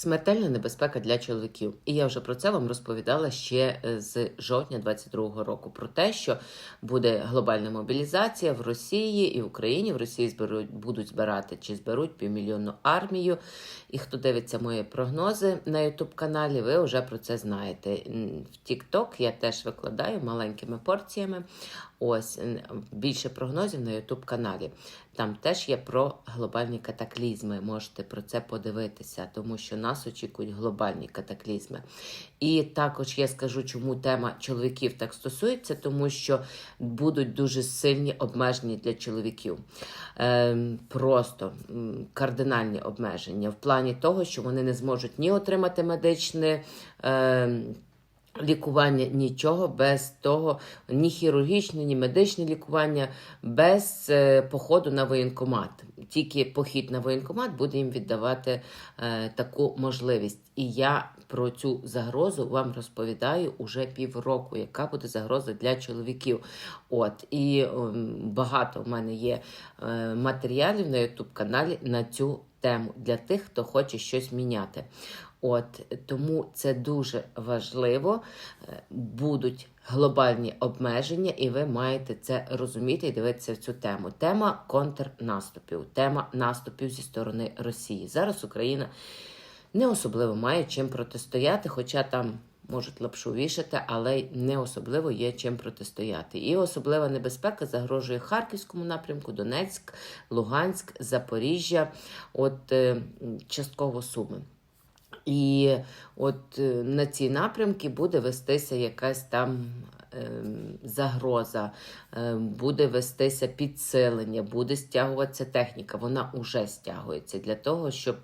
Смертельна небезпека для чоловіків. І я вже про це вам розповідала ще е, з жовтня 22-го року. Про те, що буде глобальна мобілізація в Росії і в Україні. В Росії зберуть, будуть збирати чи зберуть півмільйонну армію. І хто дивиться мої прогнози на youtube каналі, ви вже про це знаєте. В TikTok я теж викладаю маленькими порціями. Ось більше прогнозів на youtube каналі. Там теж є про глобальні катаклізми. Можете про це подивитися, тому що нас очікують глобальні катаклізми. І також я скажу, чому тема чоловіків так стосується, тому що будуть дуже сильні обмеження для чоловіків. Ем, просто кардинальні обмеження в плані того, що вони не зможуть ні отримати медичне. ем, Лікування нічого без того, ні хірургічне, ні медичне лікування, без е, походу на воєнкомат. Тільки похід на воєнкомат буде їм віддавати е, таку можливість. І я про цю загрозу вам розповідаю уже півроку, яка буде загроза для чоловіків. От і ем, багато в мене є е, матеріалів на youtube каналі на цю тему для тих, хто хоче щось міняти. От тому це дуже важливо. Е, Будуть глобальні обмеження, і ви маєте це розуміти і дивитися в цю тему. Тема контрнаступів, тема наступів зі сторони Росії. Зараз Україна не особливо має чим протистояти, хоча там можуть лапшу вішати, але не особливо є чим протистояти. І особлива небезпека загрожує Харківському напрямку, Донецьк, Луганськ, Запоріжжя, от е, частково Суми. І от е, на ці напрямки буде вестися якась там ем, загроза, ем, буде вестися підсилення, буде стягуватися техніка. Вона вже стягується для того, щоб.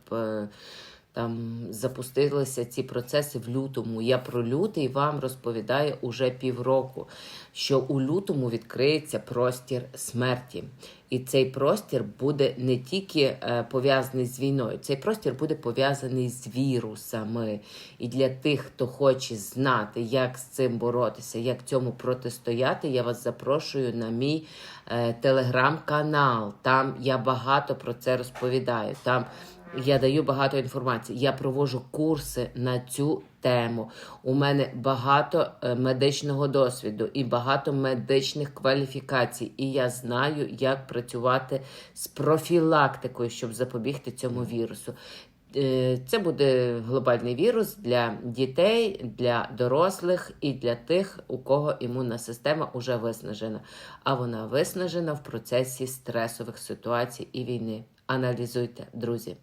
Там запустилися ці процеси в лютому. Я про лютий вам розповідаю уже півроку, що у лютому відкриється простір смерті. І цей простір буде не тільки е, пов'язаний з війною, цей простір буде пов'язаний з вірусами. І для тих, хто хоче знати, як з цим боротися, як цьому протистояти, я вас запрошую на мій е, телеграм-канал. Там я багато про це розповідаю. Там я даю багато інформації. Я проводжу курси на цю тему. У мене багато е, медичного досвіду і багато медичних кваліфікацій. І я знаю, як працювати з профілактикою, щоб запобігти цьому вірусу. Е, Це буде глобальний вірус для дітей, для дорослих і для тих, у кого імунна система вже виснажена. А вона виснажена в процесі стресових ситуацій і війни. Аналізуйте, друзі.